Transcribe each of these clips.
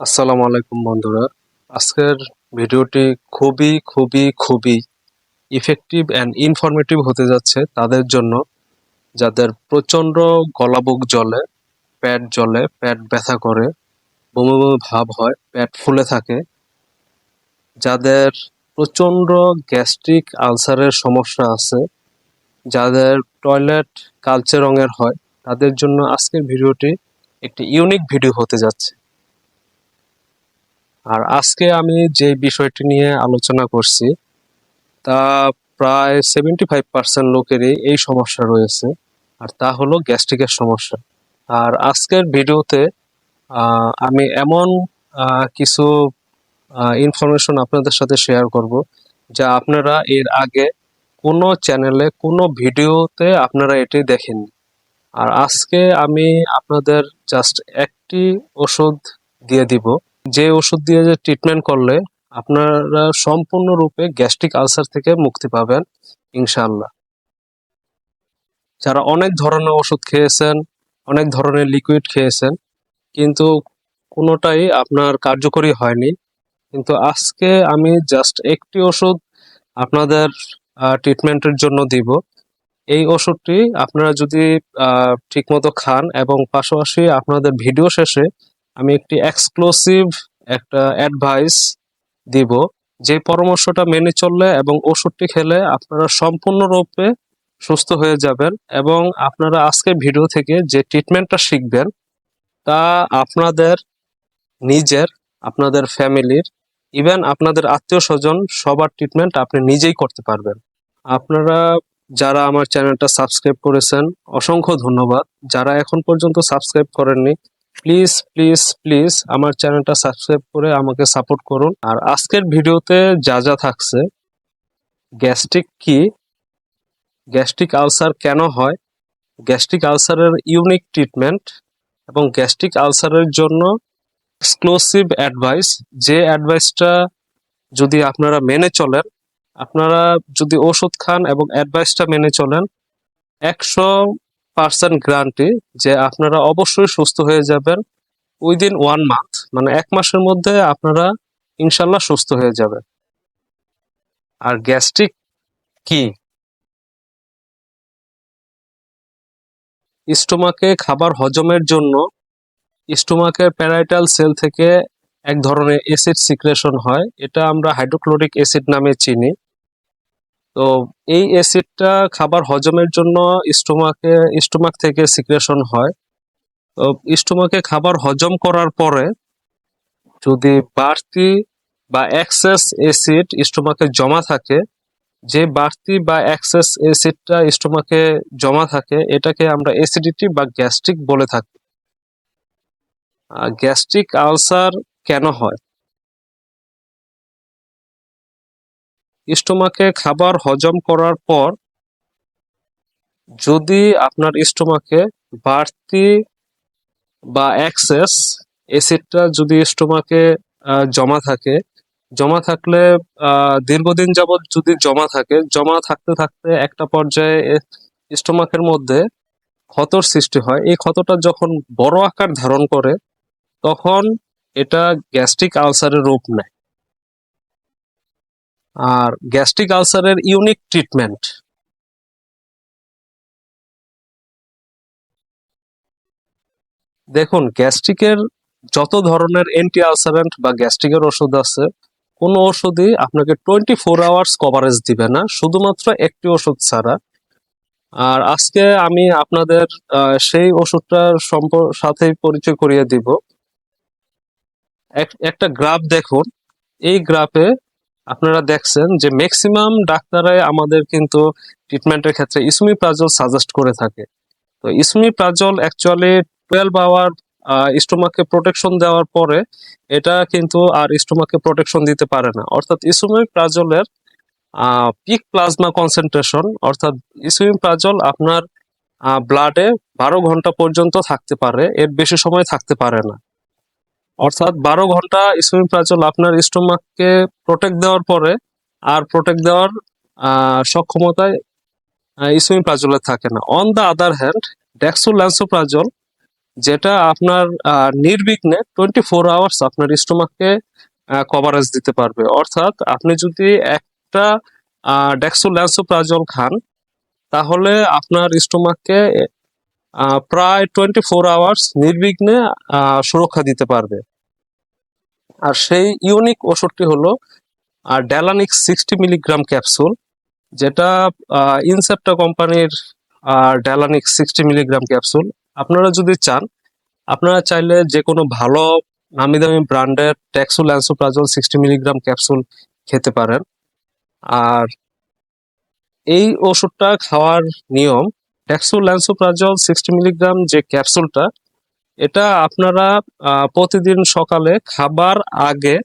আসসালামু আলাইকুম বন্ধুরা। আজকের ভিডিওটি খুবই খুবই খুবই ইফেক্টিভ অ্যান্ড ইনফরমেটিভ হতে যাচ্ছে তাদের জন্য, যাদের প্রচণ্ড গলাবুক জলে পেট জ্বলে, পেট ব্যথা করে, বমি বমি ভাব হয়, পেট ফুলে থাকে, যাদের প্রচণ্ড গ্যাস্ট্রিক আলসারের সমস্যা আছে, যাদের টয়লেট কালচে রঙের হয়, তাদের জন্য আজকের ভিডিওটি একটি ইউনিক ভিডিও হতে যাচ্ছে। আর আজকে আমি যে বিষয়টি নিয়ে আলোচনা করছি, তা প্রায় সেভেন্টি ফাইভ পার্সেন্ট লোকেরই এই সমস্যা রয়েছে, আর তা হলো গ্যাস্ট্রিকের সমস্যা। আর আজকের ভিডিওতে আমি এমন কিছু ইনফরমেশন আপনাদের সাথে শেয়ার করব, যা আপনারা এর আগে কোনো চ্যানেলে কোনো ভিডিওতে আপনারা এটি দেখেননি। আর আজকে আমি আপনাদের জাস্ট একটি ওষুধ দিয়ে দিব যে ওষুধ দিয়ে যে ট্রিটমেন্ট করলে আপনারা সম্পূর্ণরূপে গ্যাস্ট্রিক আলসার থেকে মুক্তি পাবেন, ইনশাআল্লাহ। যারা অনেক ধরনের ওষুধ খেয়েছেন, অনেক ধরনের লিকুইড খেয়েছেন, কিন্তু কোনোটাই আপনার কার্যকরী হয়নি। কিন্তু আজকে আমি জাস্ট একটি ওষুধ আপনাদের ট্রিটমেন্টের জন্য দিব। এই ওষুধটি আপনারা যদি ঠিকমতো খান এবং পাশাপাশি আপনাদের ভিডিও শেষে আমি একটি এক্সক্লুসিভ একটা অ্যাডভাইস দিব। যে পরামর্শটা মেনে চললে এবং ওষুধটি খেলে আপনারা সম্পূর্ণরূপে সুস্থ হয়ে যাবেন এবং আপনারা আজকে ভিডিও থেকে যে ট্রিটমেন্টটা শিখবেন, তা আপনাদের নিজের, আপনাদের ফ্যামিলির ইভেন আপনাদের আত্মীয় স্বজন সবার ট্রিটমেন্ট আপনি নিজেই করতে পারবেন। আপনারা যারা আমার চ্যানেলটা সাবস্ক্রাইব করেছেন, অসংখ্য ধন্যবাদ। যারা এখন পর্যন্ত সাবস্ক্রাইব করেননি প্লিজ প্লিজ প্লিজ আমার চ্যানেলটা সাবস্ক্রাইব করে আমাকে সাপোর্ট করুন। আর আজকের ভিডিওতে যা যা থাকছে, গ্যাস্ট্রিক কি, গ্যাস্ট্রিক আলসার কেন হয়, গ্যাস্ট্রিক আলসারের ইউনিক ট্রিটমেন্ট এবং গ্যাস্ট্রিক আলসারের জন্য এক্সক্লুসিভ অ্যাডভাইস। যে অ্যাডভাইসটা যদি আপনারা মেনে চলেন, আপনারা যদি ওষুধ খান এবং অ্যাডভাইসটা মেনে চলেন, একশো পার্সেন্ট গ্যারান্টি যে আপনারা অবশ্যই সুস্থ হয়ে যাবেন উইদিন ওয়ান মান্থ মানে এক মাসের মধ্যে আপনারা ইনশাল্লাহ সুস্থ হয়ে যাবেন। আর গ্যাস্ট্রিক কি? স্টোমাকে খাবার হজমের জন্য স্টোমাকের প্যারাইটাল সেল থেকে এক ধরনের অ্যাসিড সিক্রেশন হয়, এটা আমরা হাইড্রোক্লোরিক অ্যাসিড নামে চিনি। তো এই অ্যাসিডটা খাবার হজমের জন্য স্টোমাকে, স্টোমাক থেকে সিক্রেশন হয়। তো স্টোমাকে খাবার হজম করার পরে যদি বাড়তি বা এক্সেস অ্যাসিড স্টোমাকে জমা থাকে, যে বাড়তি বা এক্সেস অ্যাসিডটা স্টোমাকে জমা থাকে, এটাকে আমরা অ্যাসিডিটি বা গ্যাস্ট্রিক বলে থাকি। গ্যাস্ট্রিক আলসার কেন হয়? স্টোমাকে খাবার হজম করার পর যদি আপনার স্টোমাকে বাড়তি বা এক্সেস অ্যাসিডটা যদি স্টোমাকে জমা থাকে, জমা থাকলে দীর্ঘদিন যাবৎ যদি জমা থাকে, জমা থাকতে থাকতে একটা পর্যায়ে স্টোমাকের মধ্যে ক্ষতর সৃষ্টি হয়। এই ক্ষতটা যখন বড় আকার ধারণ করে, তখন এটা গ্যাস্ট্রিক আলসারের রূপ নেয়। আর গ্যাস্ট্রিক আলসারের ইউনিক ট্রিটমেন্ট দেখুন গ্যাস্ট্রিকের যত ধরনের অ্যান্টি আলসারেন্ট বা গ্যাস্ট্রিকের ওষুধ আছে, কোনো ওষুধই আপনাকে টোয়েন্টি ফোর আওয়ার্স কভারেজ দিবে না, শুধুমাত্র একটি ওষুধ ছাড়া। আর আজকে আমি আপনাদের সেই ওষুধটার সাথেই পরিচয় করিয়ে দিব। এক- একটা গ্রাফ দেখুন। এই গ্রাফে আপনারা দেখছেন যে ম্যাক্সিমাম ডাক্তারাই আমাদের কিন্তু ট্রিটমেন্টের ক্ষেত্রে ইসুমিপ্রাজল সাজেস্ট করে থাকে। তো ইসুমিপ্রাজল অ্যাকচুয়ালি টুয়েলভ আওয়ার স্টোমাকে প্রোটেকশন দেওয়ার পরে এটা কিন্তু আর স্টোমাকে প্রোটেকশন দিতে পারে না। অর্থাৎ ইসুমিপ্রাজলের পিক প্লাজমা কনসেন্ট্রেশন অর্থাৎ ইসুমিপ্রাজল আপনার ব্লাডে বারো ঘণ্টা পর্যন্ত থাকতে পারে, এর বেশি সময় থাকতে পারে না। অর্থাৎ বারো ঘণ্টা ইসুমিপ্রাজল আপনার স্টোমাককে প্রোটেক্ট দেওয়ার পরে আর প্রোটেক্ট দেওয়ার সক্ষমতায় ইসুমিপ্রাজলের থাকে না। On the other hand dexlansoprazole যেটা আপনার নির্বিঘ্নে টোয়েন্টি ফোর আওয়ার্স আপনার স্টোমাককে কভারেজ দিতে পারবে। অর্থাৎ আপনি যদি একটা ডেক্সোল্যান্সোপ্রাজল খান, তাহলে আপনার স্টোমাককে প্রায় টোয়েন্টি ফোর আওয়ার্স নির্বিঘ্নে সুরক্ষা দিতে পারবে। আর সেই ইউনিক ওষুধটি হলো আর ড্যালানিক সিক্সটি মিলিগ্রাম ক্যাপসুল যেটা ইনসেপ্টা কোম্পানির ড্যালানিক সিক্সটি মিলিগ্রাম ক্যাপসুল আপনারা যদি চান, আপনারা চাইলে যে কোনো ভালো নামি দামি ব্র্যান্ডের dexlansoprazole sixty milligram capsule খেতে পারেন। আর এই ওষুধটা খাওয়ার নিয়ম ট্যাক্সুল অ্যান্সোপ্রাজল সিক্সটি মিলিগ্রাম যে ক্যাপসুলটা এটা আপনারা প্রতিদিন সকালে খাবার আগে,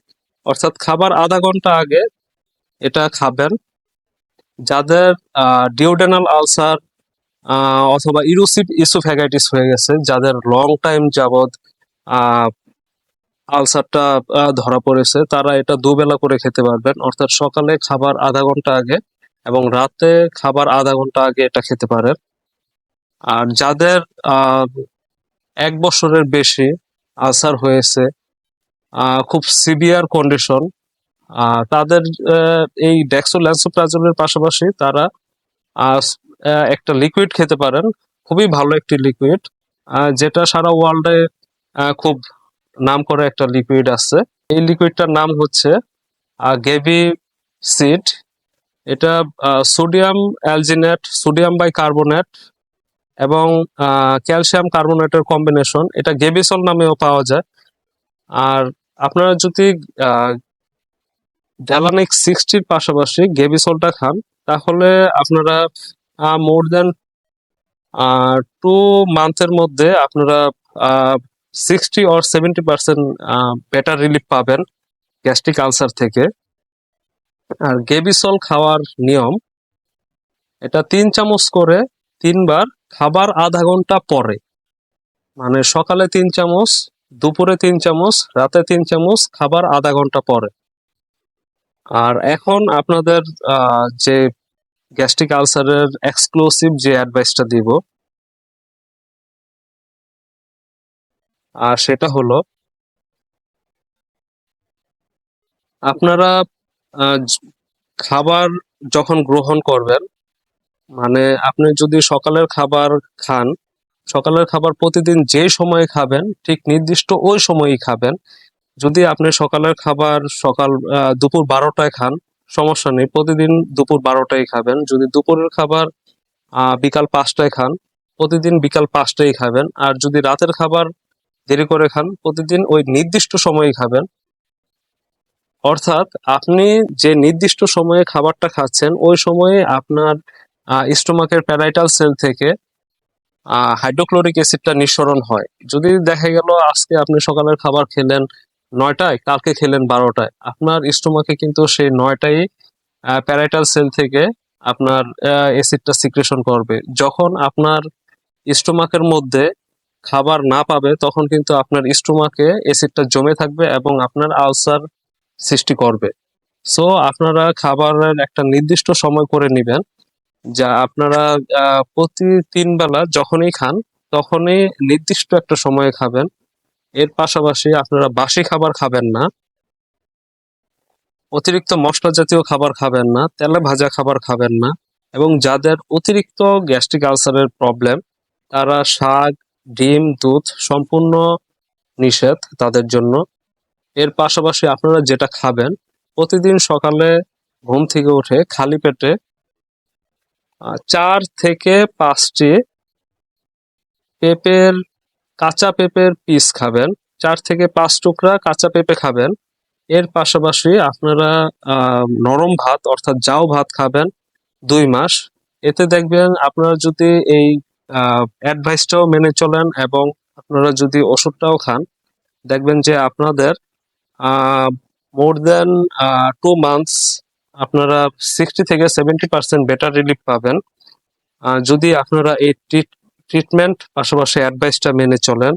অর্থাৎ খাবার আধা ঘণ্টা আগে এটা খাবেন। যাদের ডিওডেনাল আলসার অথবা ইরোসিভ ইসোফ্যাগাইটিস হয়ে গেছে, যাদের লং টাইম যাবৎ আলসারটা ধরা পড়েছে, তারা এটা দুবেলা করে খেতে পারবেন। অর্থাৎ সকালে খাবার আধা ঘণ্টা আগে এবং রাতে খাবার আধা ঘণ্টা আগে এটা খেতে পারেন। আর যাদের এক বছরের বেশি আলসার হয়েছে খুব সিভিয়ার কন্ডিশন তাদের এই ডেক্সোল্যান্সোপ্রাজলের পাশাপাশি তারা একটা লিকুইড খেতে পারেন, খুবই ভালো একটি লিকুইড যেটা সারা ওয়ার্ল্ডে খুব নাম করে একটা লিকুইড আছে। এই লিকুইডটার নাম হচ্ছে গেভি সিড। এটা sodium alginate, sodium bicarbonate এবং ক্যালসিয়াম কার্বনেটের কম্বিনেশন এটা গেবিসল নামেও পাওয়া যায়। আর আপনারা যদি গ্যালানিক সিক্সটির পাশাপাশি গেবিসলটা খান, তাহলে আপনারা মোর দেন টু মান্থের মধ্যে আপনারা sixty or seventy percent better relief পাবেন গ্যাস্ট্রিক আলসার থেকে। আর গেবিসল খাওয়ার নিয়ম, এটা তিন চামচ করে তিনবার খাবার আধা ঘণ্টা পরে। মানে সকালে তিন চামচ, দুপুরে তিন চামচ, রাতে তিন চামচ, খাবার আধা ঘণ্টা পরে। আর এখন আপনাদের যে গ্যাস্ট্রিক আলসারের এক্সক্লুসিভ যে অ্যাডভাইসটা দিব, আর সেটা হলো, আপনারা খাবার যখন গ্রহণ করবেন মানে আপনি যদি সকালের খাবার খান, সকালের খাবার প্রতিদিন যে সময়ে খাবেন, ঠিক নির্দিষ্ট ওই সময়ই খাবেন। যদি আপনি সকালের খাবার সকাল দুপুর বারোটায় খান, সমস্যা নেই। প্রতিদিন দুপুর বারোটায় খাবেন। যদি দুপুরের খাবার বিকাল পাঁচটায় খান, প্রতিদিন বিকাল পাঁচটায় খাবেন। আর যদি রাতের খাবার দেরি করে খান, প্রতিদিন ওই নির্দিষ্ট সময়ে খাবেন। অর্থাৎ আপনি যে নির্দিষ্ট সময়ে খাবারটা খাচ্ছেন, ওই সময়ে আপনার স্টোমাকের প্যারাইটাল সেল থেকে হাইড্রোক্লোরিক অ্যাসিডটা নিঃসরণ হয়। যদি দেখা গেল আজকে আপনি সকালের খাবার খেলেন নয়টায়, কালকে খেলেন বারোটায়, আপনার স্টোমাকে কিন্তু সেই নয়টায় প্যারাইটাল সেল থেকে আপনার অ্যাসিডটা সিক্রেশন করবে। যখন আপনার স্টোমাকের মধ্যে খাবার না পাবে, তখন কিন্তু আপনার স্টোমাকে অ্যাসিডটা জমে থাকবে এবং আপনার আলসার সৃষ্টি করবে। সো আপনারা খাবারের একটা নির্দিষ্ট সময় করে নেবেন। যা আপনারা প্রতি তিন বেলা যখনই খান, তখনই নির্দিষ্ট একটা সময়ে খাবেন। এর পাশাপাশি আপনারা বাসি খাবার খাবেন না। অতিরিক্ত মশলা জাতীয় খাবার খাবেন না, তেলে ভাজা খাবার খাবেন না এবং যাদের অতিরিক্ত গ্যাস্ট্রিক আলসারের প্রবলেম, তারা শাক, ডিম, দুধ সম্পূর্ণ নিষেধ তাদের জন্য। এর পাশাপাশি আপনারা যেটা খাবেন, প্রতিদিন সকালে ঘুম থেকে উঠে খালি পেটে চার থেকে পাঁচটি পেঁপের, কাঁচা পেঁপের পিস খাবেন। চার থেকে পাঁচ টুকরা কাঁচা পেঁপে খাবেন। এর পাশাপাশি আপনারা নরম ভাত, অর্থাৎ জাউ ভাত খাবেন দুই মাস। এতে দেখবেন আপনারা যদি এই অ্যাডভাইসটাও মেনে চলেন এবং আপনারা যদি ওষুধটাও খান, দেখবেন যে আপনাদের মোর দেন টু মান্থস আপনারা সিক্সটি থেকে সেভেন্টি পার্সেন্ট বেটার রিলিফ পাবেন। যদি আপনারা এই ট্রিটমেন্ট পাশাপাশি অ্যাডভাইসটা মেনে চলেন।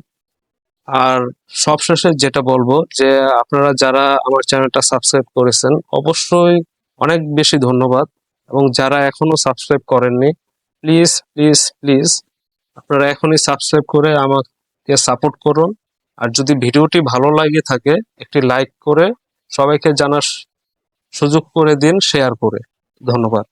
আর সবশেষে যেটা বলব যে, আপনারা যারা আমার চ্যানেলটা সাবস্ক্রাইব করেছেন, অবশ্যই অনেক বেশি ধন্যবাদ। এবং যারা এখনও সাবস্ক্রাইব করেননি প্লিজ প্লিজ প্লিজ আপনারা এখনই সাবস্ক্রাইব করে আমাকে সাপোর্ট করুন। আর যদি ভিডিওটি ভালো লাগে থাকে, একটি লাইক করে সবাইকে জানার সুযোগ করে দিন শেয়ার করে। ধন্যবাদ।